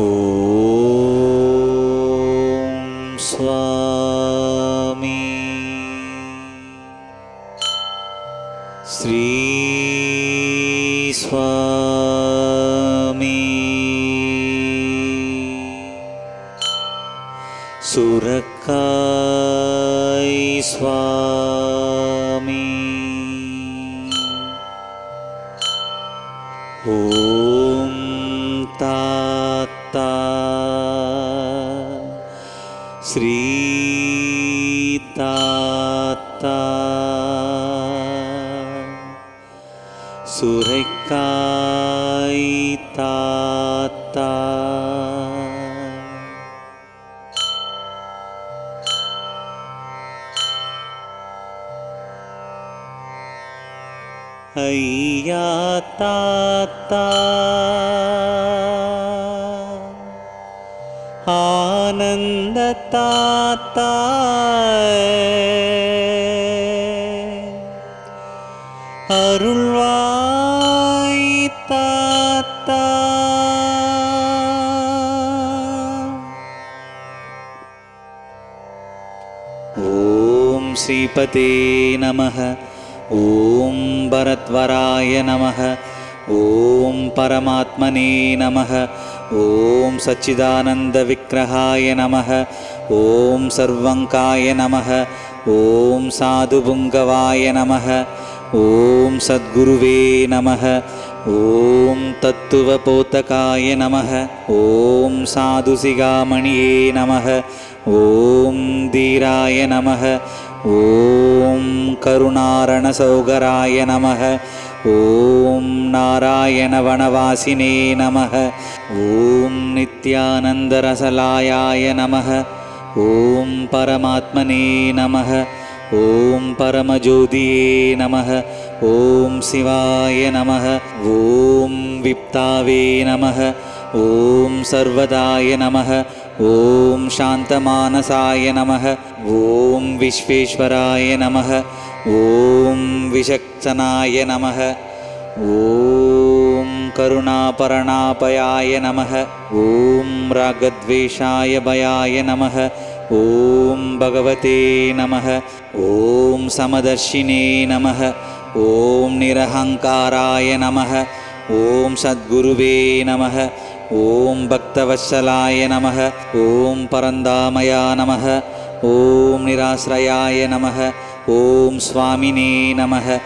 Oh. ஐயா தாத்தா ஆனந்த தாத்தா அருள்வாய் தாத்தா ஓம் ஸ்ரீபதே நம ஓம் பரத भरद्वराय नमः। ॐ परमात्मने नमः। ॐ सच्चिदानन्दविग्रहाय नमः। ॐ सर्वङ्काय नमः। ॐ साधुपुङ्गवाय नमः। ॐ सद्गुरुवे नमः। ॐ तत्त्वपोतकाय नमः। ॐ साधुसिगामणिये नमः। ॐ धीराय नमः ॐ करुणारणसौगराय नमः। ॐ नारायणवनवासिने नमः। ॐ नित्यानन्दरसलायाय नमः। ॐ परमात्मने नमः। ॐ परमज्योतिये नमः। ॐ शिवाय नमः। ॐ विप्तावे नमः। ॐ सर्वदाय नमः ॐ शान्तमानसाय नमः ॐ विश्वेश्वराय नमः ॐ विचक्षणाय नमः ॐ करुणापरणापयाय नमः ॐ रागद्वेषाय भयाय नमः ॐ भगवते नमः ॐ समदर्शिने नमः ॐ निरहङ्काराय नमः ஓம் சத்குருவே நமக ஓம் பக்தவத்சலாய நமக ஓம் பரந்தாமயா நமக ஓம் நிராசிரயாய நமக ஓம் சுவாமினே நமக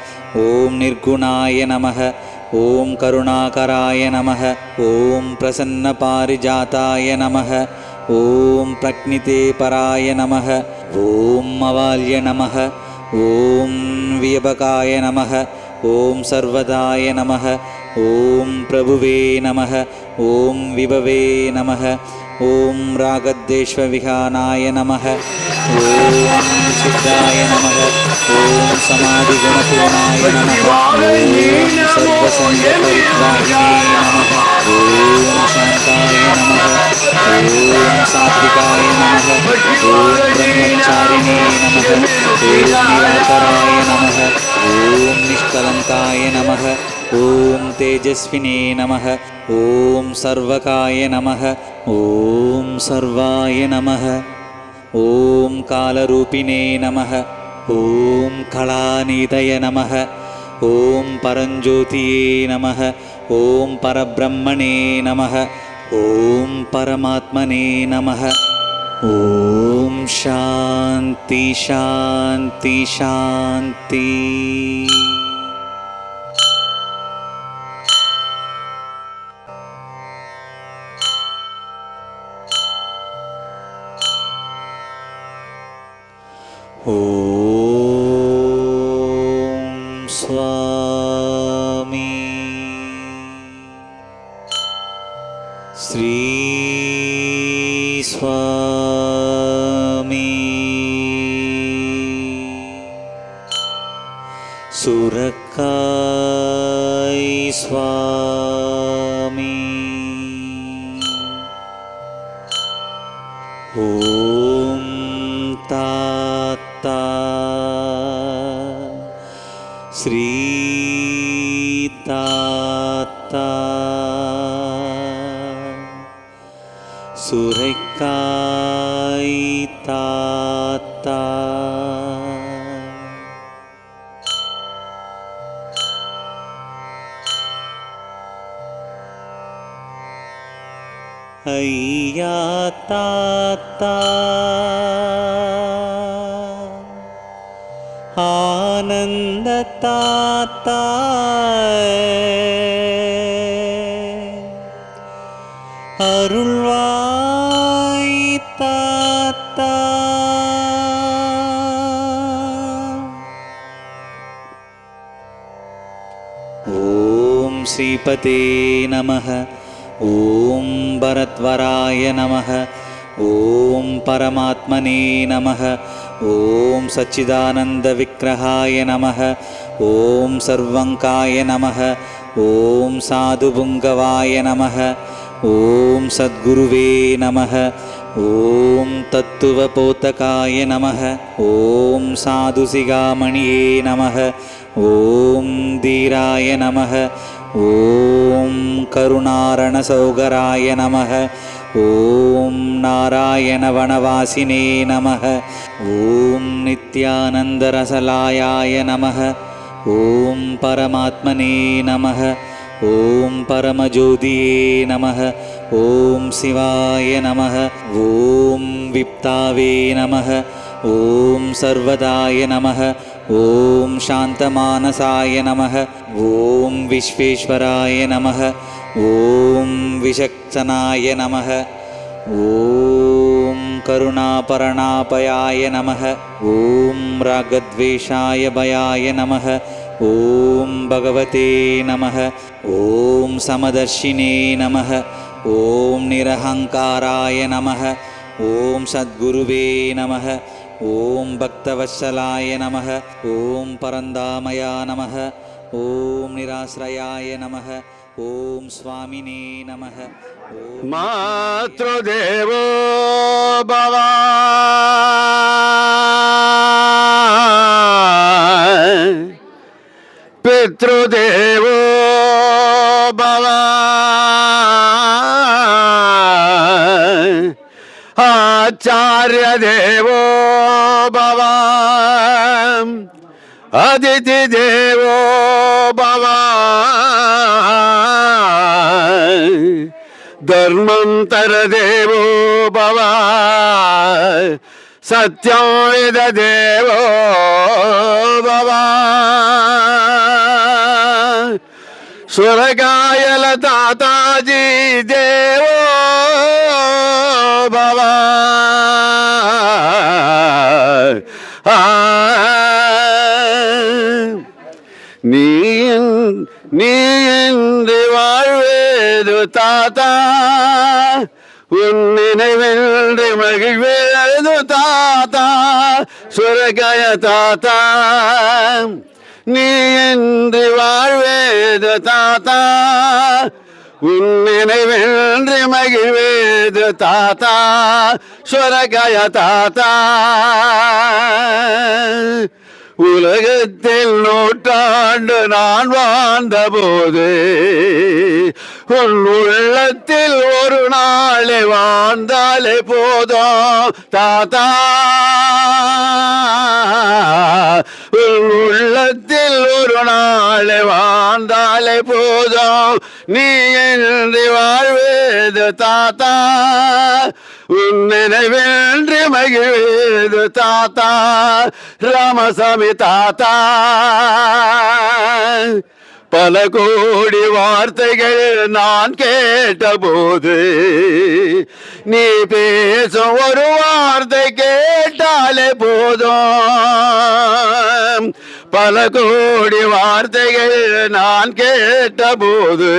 ஓம் நிர்குணாய நமக ஓம் கருணாகராய நமக ஓம் பிரசன்ன பாரிஜாத்தாய நமக ஓம் பிரக்னிதே பராய நமக ஓம் அவால்ய நமக ஓம் வியபகாய நமக ஓம் சர்வதாய நமக ஓம் பிரபுவே நமக ஓம் விபவே நமக ஓம் ராகத்வேஷ்வவிகானாய நமக ஓம் சித்தாய நமக ஓம் சமாதி குணபூர்ணாய நமக ஓம் சர்வசங்க பரித்ராகினே நமக ஓம் சாந்தாய நமக. ॐ ब्रह्मचारिणे नमः ॐ निराकराय नमः ॐ निष्कलङ्काय नमः ॐ तेजस्विने नमः ॐ सर्वकाय नमः ॐ सर्वाय नमः ॐ कालरूपिणे नमः ॐ कलानिधय नमः ॐ परञ्ज्योतिये नमः ॐ परब्रह्मणे नमः ॐ परमात्मने नमः ॐ शान्ति शान्ति शान्ति ॐ स्वामी। श्री स्वामी ஆனந்த தாத்தா அருள்வாய் தாத்தா. ஓம் ஸ்ரீபதே நம ஓம் பரத்வராய நம ஓம் பரமாத்மனே நமக. ॐ सच्चिदानन्दविग्रहाय नमः ॐ सर्वङ्काय नमः ॐ साधुपुङ्गवाय नमः ॐ सद्गुरुवे नमः ॐ तत्त्वपोतकाय नमः ॐ साधुसिगामणिये नमः ॐ धीराय नमः ॐ करुणारणसौगराय नमः ॐ नारायणवनवासिने नमः। ॐ नित्यानन्दरसलायाय नमः। ॐ परमात्मने नमः। ॐ परमज्योतिये नमः। ॐ शिवाय नमः। ॐ विप्तावे नमः। ॐ सर्वदाय नमः। ॐ शान्तमानसाय नमः। ॐ विश्वेश्वराय नमः ॐ विचक्षणाय नमः। ॐ करुणापरणापयाय नमः। ॐ रागद्वेषाय भयाय नमः। ॐ भगवते नमः। ॐ समदर्शिने नमः। ॐ निरहङ्काराय नमः। ॐ सद्गुरुवे नमः। ॐ भक्तवत्सलाय नमः। ॐ परन्दामया नमः। ॐ निराश्रयाय नमः ॐ स्वामिने नमः। मातृदेवो भव। पितृदेवो भव। आचार्यदेवो भव। अतिथिदेवो भव। ధర్మంతరదేవో భవ సత్యాయుధ దేవో భవ. సురగాయల తాతాజీ దేవో தாத்தா உன் நினைவென்று மகிழ்வேது தாத்தா சுரகாய தாத்தா. நீ என்று வாழ்வேது தாத்தா உன் நினைவென்று மகிழ்வேது தாத்தா சுரகாய தாத்தா. உலகத்தில் நூற்றாண்டு நான் வாழ்ந்த போது உன் உள்ளத்தில் ஒரு நாளை வாழ்ந்தாலே போதும் தாத்தா. உன் உள்ளத்தில் ஒரு நாளை வாழ்ந்தாலே போதும் நீ என்று வாழ்வேது தாத்தா. நினைவென்று மகிழ்ந்து தாத்தா ராமசாமி தாத்தா. பல கோடி வார்த்தைகள் நான் கேட்டபோது நீ பேசும் ஒரு வார்த்தை கேட்டாலே போதும். பல கோடி வார்த்தைகள் நான் கேட்டபோது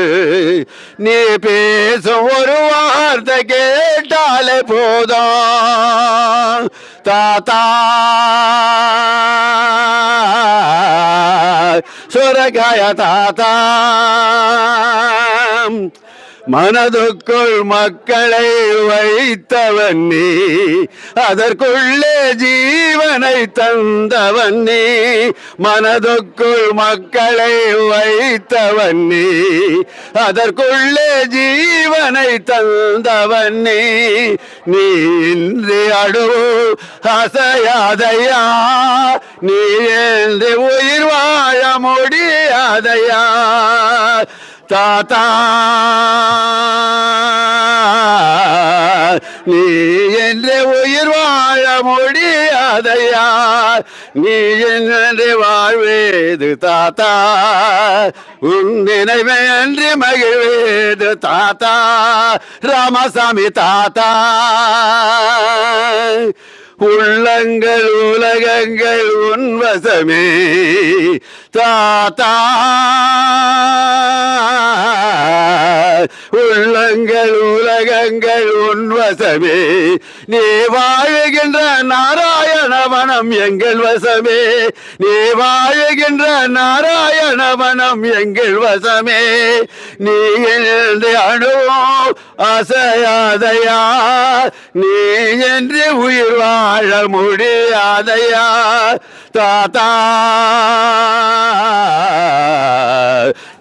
நீ பேசும் ஒரு வார்த்தை கேட்டாலே போதும் தாத்தா சுரகாய தாத்தா. மனதுக்குள் மக்களை வைத்தவன் நீ அதற்குள்ளே ஜீவனை தந்தவன் நீ மனதுக்குள் மக்களை வைத்தவன் நீ அதற்குள்ளே ஜீவனை தந்தவன் நீ. நீ இன்றி அடுவு அசையாதையா நீ என்று உயிர் வாழ முடியாதையா. தாத்தா நீ என்று உயிர் வாழ முடியாதையா? நீ என்று வாழ்வேது தாத்தா உன் நினைவை என்று மகிழ்வேது தாத்தா ராமசாமி தாத்தா. உள்ளங்கள் உலகங்கள் உன் வசமே. தாத்தா. உள்ளங்கள் உலகங்கள் உன் வசமே. நீ வாழுகின்ற நாராயணவனம் எங்கள் வசமே. நீ வாழுகின்ற நாராயணவனம் எங்கள் வசமே. நீ என்று அணுவோம் அசையாதையா. நீ என்று உயிர் வாழ முடியாதையா. Da da.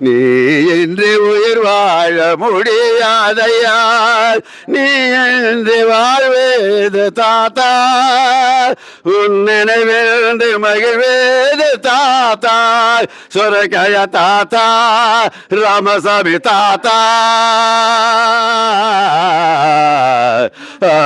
நீ என்று உயிர் வாழ முடியாதையா நீ என்று வாழ்வேது தாத்தா உன் நினைவேந்து மகிழ்வேது தாத்தா சுரக்கய தாத்தா ராமசாமி தாத்தா ஆ.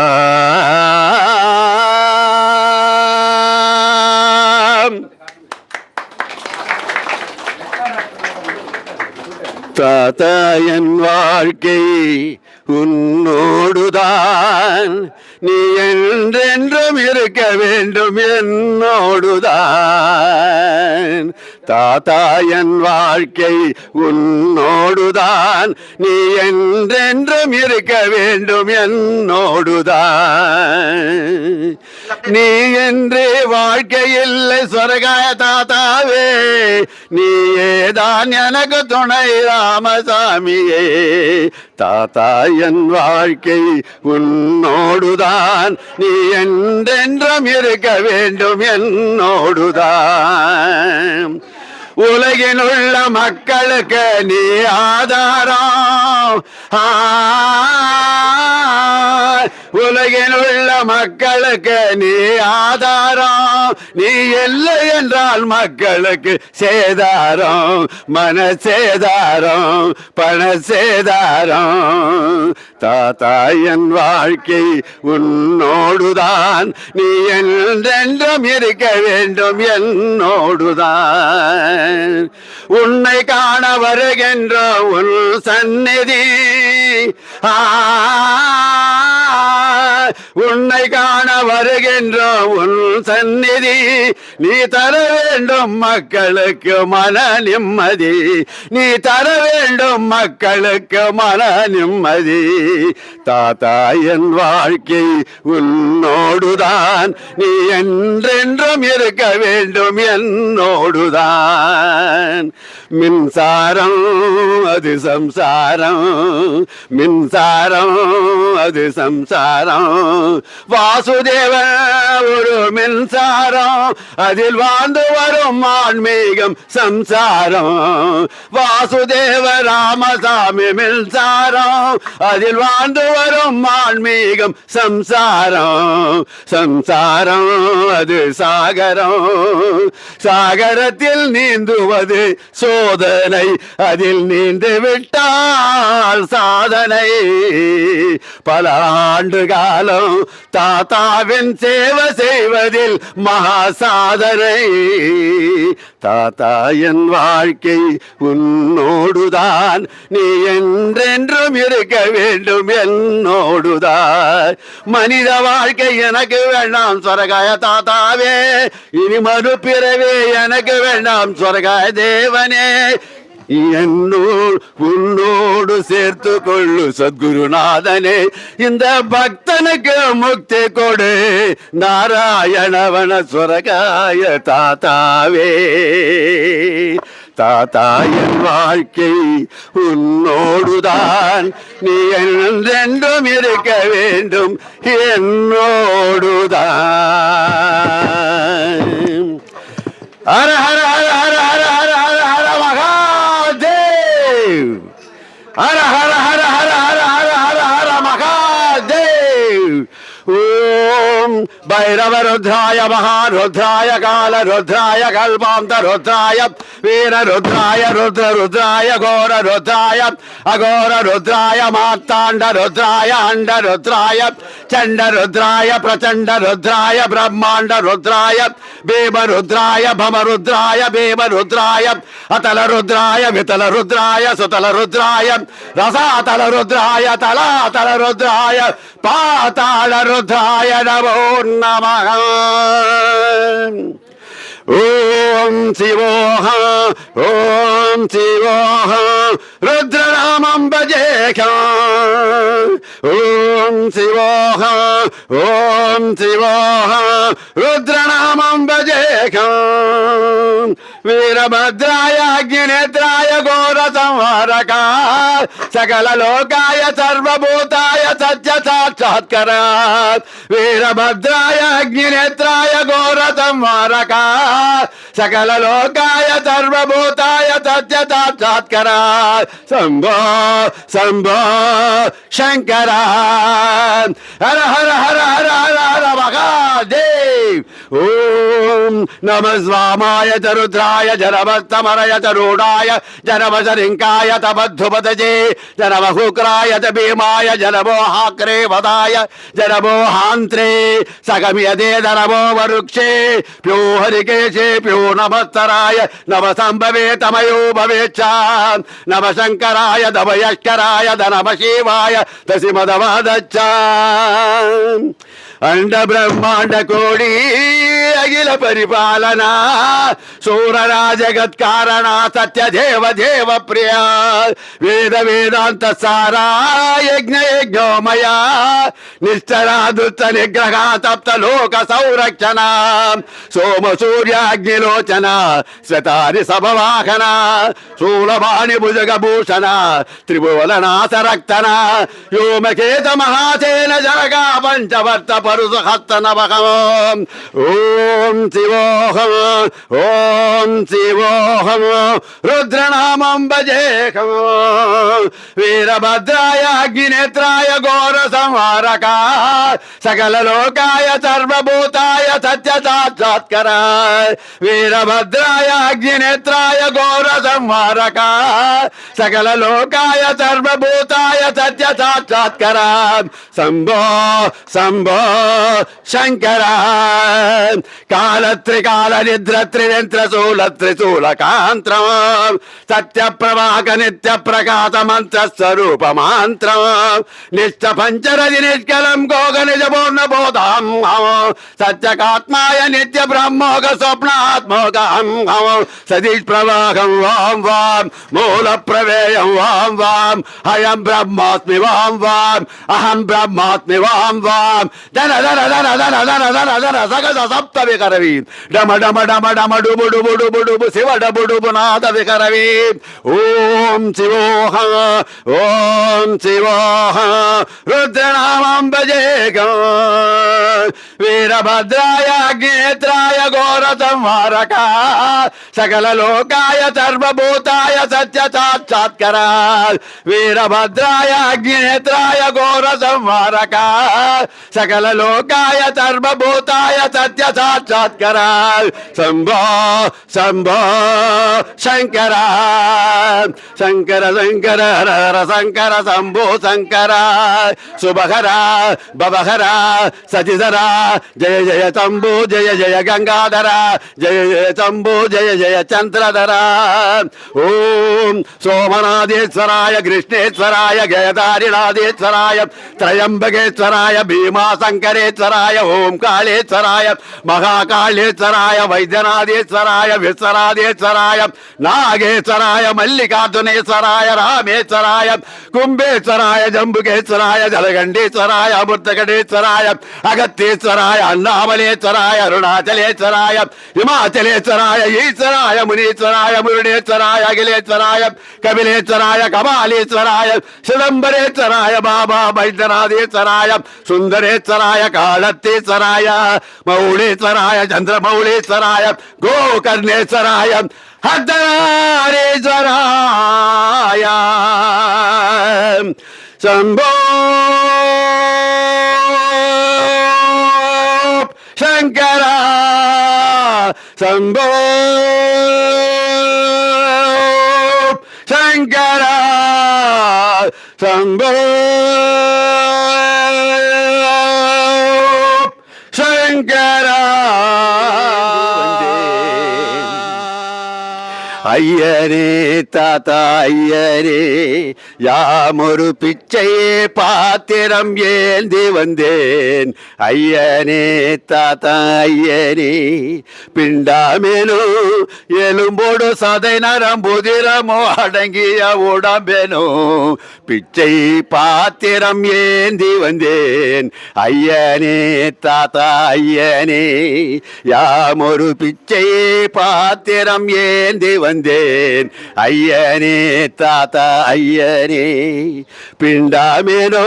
தாத்தா என் வாழ்க்கை உன்னோடுதான். நீ என்றென்றும் இருக்க வேண்டும் என்னோடுதான். தாத்தா என் வாழ்க்கை உன்னோடுதான். நீ என்றென்றும் இருக்க வேண்டும் என்னோடுதான். நீ என்று வாழ்க்கை இல்லை சொரகாய தாத்தாவே. நீயேதான் எனக்கு துணை ராமசாமியே. தாத்தா என் வாழ்க்கை உன்னோடுதான். நீ என்றென்றும் இருக்க வேண்டும் என்னோடுதான். உலகில் உள்ள மக்களுக்கு நீ ஆதாரம். ஆ, உலகில் உள்ள மக்களுக்கு நீ ஆதாரம். நீ இல்லை என்றால் மக்களுக்கு சேதாரம் மன சேதாரம் பண சேதாரம். தாத்தா என் வாழ்க்கை உன்னோடுதான். நீ என்றென்றும் இருக்க வேண்டும் என்னோடுதான். உன்னை காண வருகின்ற உன் சந்நிதி. ஆ, உன்னை காண வருகின்ற உன் சந்நிதி நீ தர வேண்டும் மக்களுக்கு மன நிம்மதி. நீ தர வேண்டும் மக்களுக்கு மன நிம்மதி. தாத்தா என் வாழ்க்கை உன்னோடுதான். நீ என்றென்றும் இருக்க வேண்டும் என்னோடுதான். மின்சாரம் அது சம்சாரம். மின்சாரம் அது சம்சாரம். வாசுதேவன் ஒரு மின்சாரம். அதில் வாழ்ந்து வரும் ஆன்மீகம் சம்சாரம். வாசுதேவ ராமசாமி மின்சாரம். அதில் வாழ்ந்து வரும் ஆன்மீகம் சம்சாரம். சம்சாரம் அது சாகரம். சாகரத்தில் நீந்துவது சோதனை. அதில் நீந்து விட்டால் சாதனை. பல ஆண்டு கால காலம் தாத்தாவின் சேவை செய்வதில் மகா சாதனை தாத்தா என் வாழ்க்கை உன்னோடுதான். நீ என்றென்றும் இருக்க வேண்டும் என்னோடுதான் மனித வாழ்க்கை எனக்கு வேண்டாம் சொரகாய தாத்தாவே. இனி மறுபிறவே எனக்கு வேண்டாம் சொரகாய தேவனே. என்னோடு உன்னோடு சேர்த்து கொள்ளு சத்குருநாதனே. இந்த பக்தனுக்கு முக்தி கொடு. நாராயணவன சுரகாய தாத்தாவே. தாத்தா என் வாழ்க்கை உன்னோடுதான். நீ என்றென்றும் இருக்க வேண்டும். என்னோடுதான். Hara Hara Hara Hara Hara Hara. Mahadev. Hara Hara Hara Hara Hara Hara Hara Hara Mahadev. Bhairava రుద్రాయ మహారుద్రాయ కాల రుద్రాయ కల్పాంత రుద్రాయ వీర రుద్రాయ రుద్ర రుద్రాయ ఘోర రుద్రాయ అఘోర రుద్రాయ మాతాండ రుద్రాయ అండ రుద్రాయ చండ రుద్రాయ ప్రచండ రుద్రాయ బ్రహ్మాండ రుద్రాయ భీమ రుద్రాయ భమ రుద్రాయ భీమ రుద్రాయ అతల రుద్రాయ వితల రుద్రాయ సుతల రుద్రాయ రసాతల రుద్రాయ తలాతల రుద్రాయ పాతాళ రుద్రాయ నమో నమ ఓం శివోహ ఓం శివోహ రుద్రరామం భజేక ఓం శివోహ ఓం శివోహ రుద్రనామం భజేక वीरभद्राय अग्निनेत्राय सकल लोकाय, सर्वभूताय सत्य साक्षात्करात् वीरभद्राय अग्निनेत्राय सकल लोकाय, सर्वभूताय सत्य साक्षात्करात् शम्भो शम्भो शंकर हर हर हर हर हर हर महादेव ॐ नमः स्वामाय च रुद्राय जनमस्तमरय च रूढाय जनमसरिङ्काय त बद्धुपदजे जनमहुक्राय च भीमाय जनमो हाक्रे वदाय जनमो हान्त्रे सगम्यदे जनमो वरुक्षे प्यो हरिकेशे प्यो नमस्तराय नम सम्भवे तमयो भवेच्छ नम शङ्कराय दमयश्कराय नम शिवाय दशिमदवादच्छ అండ బ్రహ్మాండ కోడి అఖిల పరిపాలన. సూరర జగత్కారణ సత్య దేవ దేవ ప్రియ వేద వేదాంత సారా యజ్ఞ యజ్ఞోమయ. నిశ్చర నిగ్రహ తప్త లోక సంరక్షణ. సోమ సూర్యాగ్నిలోచన శ్వతారి సభవాహన. శూలవాణి భుజగ భూషణ త్రిభువననాథ రక్తన వ్యోమకేత మహాసేన జరగా పంచవర్త பருசகத்தனபகம் ஓம் சிவோகம் ஓம் சிவோகம் ருத்ரநாமம் பஜேகம் வீரபத்ராய அக்னிநேத்ராய கோர சம்ஹாரகா சகல லோகாய சர்வபூதாய சத்ய சாட்சாத்கராய் வீரபத்ராய அக்னிநேத்ராய கோர संहारका सकल लोकाय सर्वभूताय सत्य साक्षात्करा शंभो शंभो శంకర కాలత్రికాల నిద్ర త్రినేంద్ర శూల త్రిశూలకాంత్రం సత్య ప్రవాహక నిత్య ప్రకాశ మంత్ర స్వరూప మాంత్రం. నిష్ట పంచరది నిష్కలం గోగ నిజ పూర్ణ బోధం సత్యకాత్మాయ నిత్య బ్రహ్మోగ స్వప్నాత్మోగ సతీష్ ప్రవాహం వాం వాం. మూల ప్రవేయం వాం వాం. అయం బ్రహ్మాస్మి వాం వాం. అహం బ్రహ్మాస్మి వాం వాం. सप्त बेकारावी डम डम डम डम डुबो डुबो डुबो डुबो शिव डबो डुबो नाद बेकारावी ओम शिवोह ओम शिवोह रुद्रनामं भजे वीरभद्राय अग्नेत्राय घोरसंहारका सकललोकाय सर्वभूताय सत्यसाक्षात्करा वीरभद्राय अग्नेत्राय घोरसंहारका सकल लोकाय सर्वभूताय सत्य साक्षात्करा शंभो शंभो शंकर शंकर शंकर, हर हर, शंकर शंभो शंकर सुबहरा बबहरा सचिधरा जय जय शंभु जय जय, गंगाधरा, जय जय शंभु जय जय, चंद्रधरा। ओम सोमनाथेश्वराय कृष्णेश्वराय गयधारिणाथेश्वराय त्रयंबकेश्वराय भीमाशंकर శంకరేశ్వరాయ ఓం కాళేశ్వరాయ మహాకాళేశ్వరాయ వైద్యనాథేశ్వరాయ విశ్వనాథేశ్వరాయ నాగేశ్వరాయ మల్లికార్జునేశ్వరాయ రామేశ్వరాయ కుంభేశ్వరాయ జంబుకేశ్వరాయ జలగండేశ్వరాయ అమృతగడేశ్వరాయ అగత్తేశ్వరాయ అన్నామలేశ్వరాయ అరుణాచలేశ్వరాయ హిమాచలేశ్వరాయ ఈశ్వరాయ మునీశ్వరాయ మురుడేశ్వరాయ అఖిలేశ్వరాయ కపిలేశ్వరాయ కపాలేశ్వరాయ చిదంబరేశ్వరాయ బాబా వైద్యనాథేశ్వరాయ సుందరేశ్వరాయ सराय काळते सराय मौळे सराय चंद्र मौळे सराय गोकर्णे सराय हद्दारे सराय शंभो, शंकर, शंभो, शंकरा, शंभो। ಶಂಕರ ஐயரே தாத்தா ஐயரே யாமொரு பிச்சையே பாத்திரம் ஏந்தி வந்தேன். ஐயனே தாத்தா ஐயரே பிண்டாமேனோ எலும்போடு சதை நரம்புதிரமோ அடங்கிய உடம்பேனோ பிச்சை பாத்திரம் ஏந்தி வந்தேன். ஐயனே தாத்தா ஐயனே யாமொரு பிச்சையே பாத்திரம் ஏந்தி வந்தேன். ஐயனே தாத்தா ஐயனே. பிண்டாமேனோ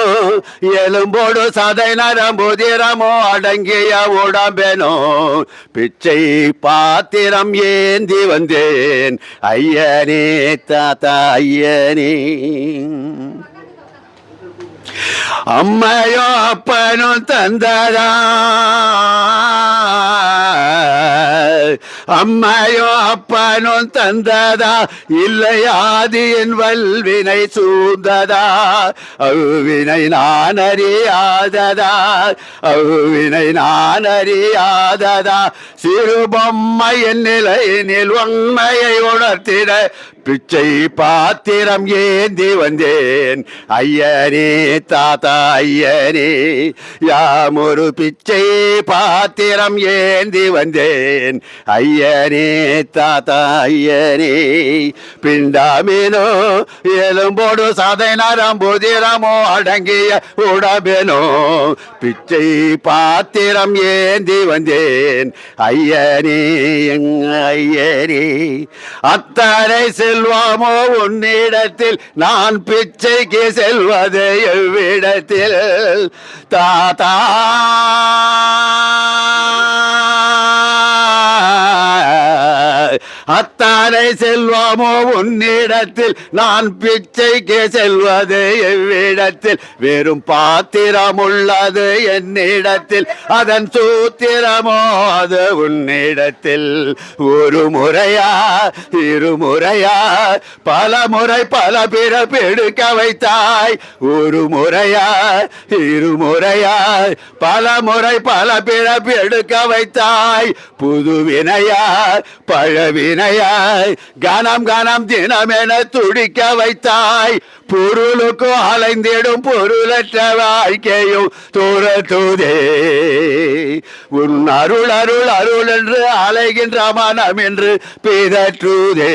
எலும்போடு சதை நரம்புதிரமோ அடங்கிய உடம்பேனோ. பிச்சை பாத்திரம் ஏந்தி வந்தேன். ஐயனே தாத்தா ஐயனே. அம்மையோ அப்பனும் தந்ததா? அம்மையோ அப்பனோ தந்ததா? இல்லையாது என் வல்வினை சூழ்ந்ததா? அவ்வினை நான் அறியாததா? அவ்வினை நான் அறியாததா? சிறுபொம்மை என் நிலையினில் உண்மையை உணர்த்திட பிச்சை பாத்திரம் ஏந்தி வந்தேன். ஐயனே தாத்தா ஐயனே யாம் ஒரு பிச்சை பாத்திரம் ஏந்தி வந்தேன். ஐயனே தாத்தா ஐயனே பிண்டாமேனோ எலும்போடு சதை நரம் புதிரமோ அடங்கிய உடம்பேனோ பிச்சை பாத்திரம் ஏந்தி வந்தேன். ஐயனே எங்க ஐயனே அத்தனை செல்வாமோ உன்னிடத்தில்? நான் பிச்சைக்கு செல்வது எவ்விடத்தில்? தாத்தா! அத்தானை செல்வமோ உன்னிடத்தில் நான் பிச்சைக்கு செல்வது எவ்விடத்தில். வெறும் பாத்திரம் உள்ளது என்னிடத்தில் அதன் சூத்திரமோ அது உன்னிடத்தில். ஒரு முறையா இருமுறையா பல முறை பல பிறப்பெடுக்க வைத்தாய். ஒரு முறையா இருமுறையா பல முறை பல பிறப்பு எடுக்க வைத்தாய். புது வினையா பழவினையாய் கனம் கனம் தினமென துடிக்க வைத்தாய். பொருளுக்கு அலைந்திடும் பொருளற்ற வாழ்க்கையும் தூரத்துதே. உன் அருள் அருள் அருள் என்று அலைகின்ற மனம் என்று பிதற்றுதே.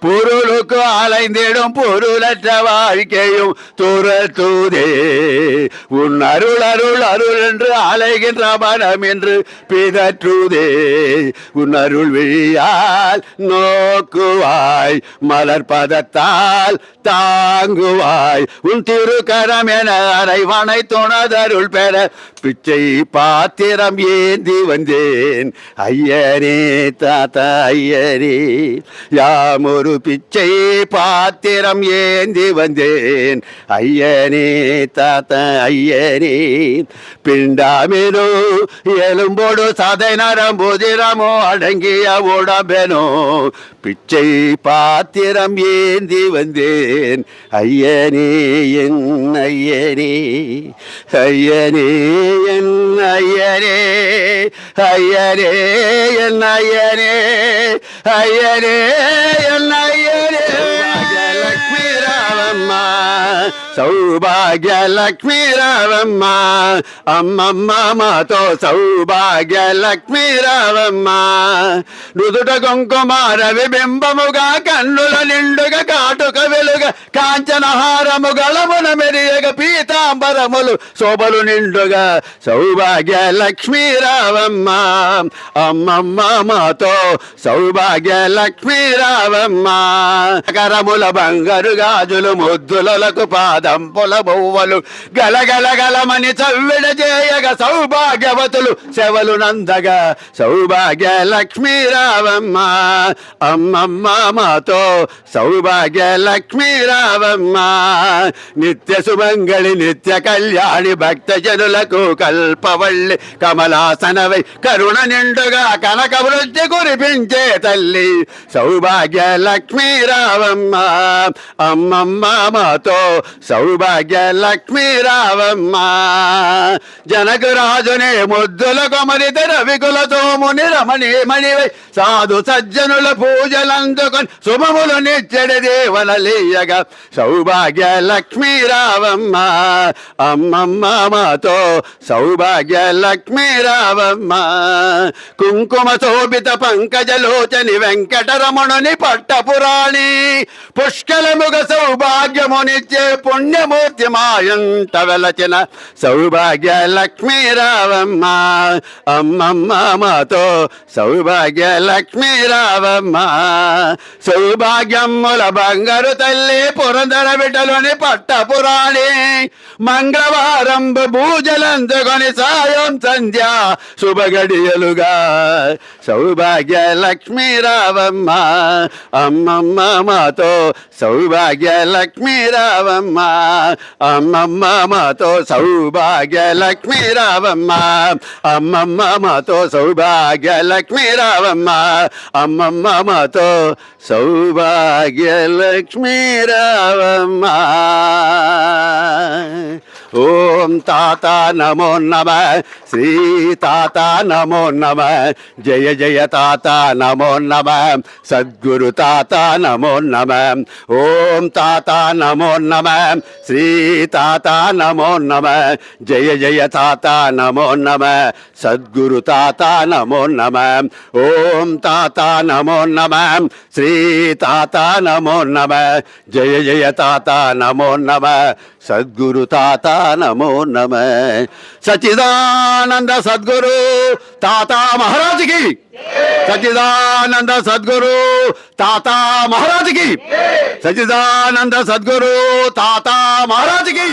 பொருளுக்கு அலைந்திடும் பொருளற்ற வாழ்க்கையும் துரத்துதே. உன் அருள் அருள் அருள் என்று அலைகின்ற மனம் என்று பிதற்றுதே. உன் அருள் விழியால் நோக்குவாய் மலர் பதத்தால் தாங்குவாய். உன் திருக்கரம் என அரைவனை துணதருள் பெற பிச்சை பாத்திரம் ஏந்தி வந்தேன். ஐயரே தாத்தா ஐயரே யாம் ஒரு பிச்சை பாத்திரம் ஏந்தி வந்தேன். ஐயனே தாத்தா ஐயனே பிண்டாமினோ எலும்போடு சதை நரம்புதிரமோ அடங்கிய உடம்பெனோ பிச்சை பாத்திரம் ஏந்தி வந்தேன். ஐயனே என் ஐயனே ஐயனே என் ஐயனே ஐயனே என் ஐயனே ஐயனே என் ஐயனே. லக்ஷ்மி ராமம்மா సౌభాగ్య లక్ష్మీ రావమ్మ అమ్మమ్మ మాతో సౌభాగ్య లక్ష్మీ రావమ్మ నుదుట కుంకుమార విబింబముగా కన్నుల నిండుగా కాటుక వెలుగ కాంచనహారము గళమున మెరియగ పీతాంబరములు శోభలు నిండుగా సౌభాగ్య లక్ష్మీ రావమ్మ అమ్మమ్మ మాతో సౌభాగ్య లక్ష్మీ రావమ్మ కరముల బంగారు గాజులు ముద్దులకు పాదంపుల బొవ్వలు గలగల గలమని చవ్విడ చేయగ సౌభాగ్యవతులు సెవలు నందగా సౌభాగ్య లక్ష్మీ రావమ్మ. అమ్మమ్మ మాతో సౌభాగ్య లక్ష్మీ రావమ్మ. నిత్య సుమంగళి నిత్య కళ్యాణి భక్త జనులకు కల్పవల్లి కమలాసనవై కరుణ నిండుగా కనక వృద్ధి కురిపించే తల్లి సౌభాగ్య లక్ష్మీ రావమ్మ. అమ్మమ్మ మాతో సౌభాగ్య లక్ష్మీ రావమ్మ జనకరాజునే ముద్దుల కొమరిత రవికుల ముని రమణి మణివై సాధు సజ్జనుల పూజలందుకొని శుభములు నిచ్చడి దేవనలీయగా సౌభాగ్య లక్ష్మీ రావమ్మ అమ్మమ్మ మాతో సౌభాగ్య లక్ష్మీ రావమ్మ కుంకుమ శోభిత పంకజలోచని వెంకటరమణుని పట్టపురాణి. పుష్కలముగ సౌభాగ్యమునిచ్చే పుణ్య మాయంట వెలచిన సౌభాగ్య లక్ష్మీ రావమ్మ అమ్మమ్మ మాతో సౌభాగ్య లక్ష్మీ రావమ్మ సౌభాగ్యముల బంగారు తల్లి పురందర బిడ్డలోని పట్టపురాణి. మంగళవారం భూజలందుకొని సాయం సంధ్య శుభగడియలుగా. సౌభాగ్య లక్ష్మీ రావమ్మ అమ్మమ్మ మాతో సౌభాగ్య లక్ష్మీ రావమ్మ అమ్మమ్మ మాతో సౌభాగ్య లక్ష్మీ రావమ్మ. అమ్మమ్మ మాతో సౌభాగ్య లక్ష్మీ రావమ్మ. అమ్మమ్మ మాతో సౌభాగ్య లక్ష్మీ రావమ్మ. ఓం తాత నమో నమ శ్రీ తాత నమో నమ జయ జయ తాత నమో నమ సద్గురు తాత నమో నమ ఓం తాత నమో నమ శ్రీ తాత నమో నమ జయ జయ తాత నమో నమ సద్గురు తాత నమో నమ ఓం తాత నమో నమ శ్రీ తాత నమో నమ జయ జయ తాత నమో నమ సద్గురు తాత నమో నమ. సచిదానంద సద్గురు తాత మహారాజుకి. సచిదానంద సద్గురు తాత మహారాజుకి. సచిదానంద సద్గురు తాత మహారాజుకి.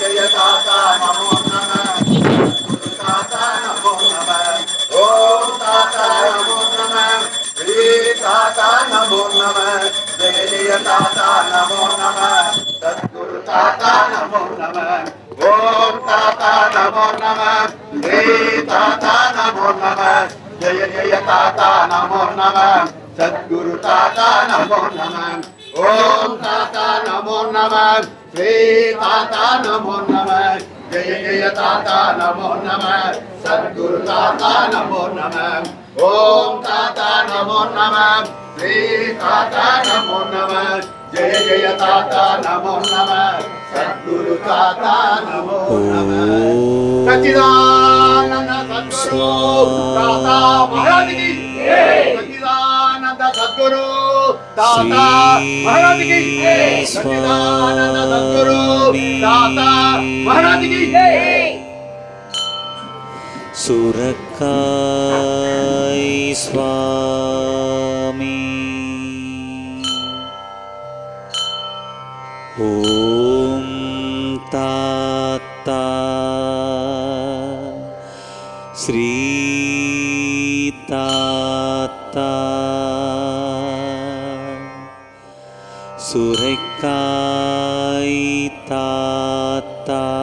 జయ తాత నమో నమ. జయ జయ తాత నమో నమ. సద్గురు తాత నమో నమ. ఓం తాత నమో నమ. శ్రీ తాత నమో నమ. జయ జయ తాత నమో నమ. సద్గురు తాత నమో నమ. ఓం తాత నమో నమ. శ్రీ తాత నమో నమ. జయ జయ తాత నమో నమ. సద్గురు తాత నమో నమ. ఓం తాత నమో నమ. శ్రీ తాత నమో నమ. జయ జయ తాత నమో నమ. సద్గురు తాత నమో నమ. సచ్చిదానంద సద్గురు. తాత మహారాజుకి. సచ్చిదానంద సద్గురు. श्री स्वामी सुरका स्वामी ॐ ताता श्रीताता சுரைக்காய் தாத்தா.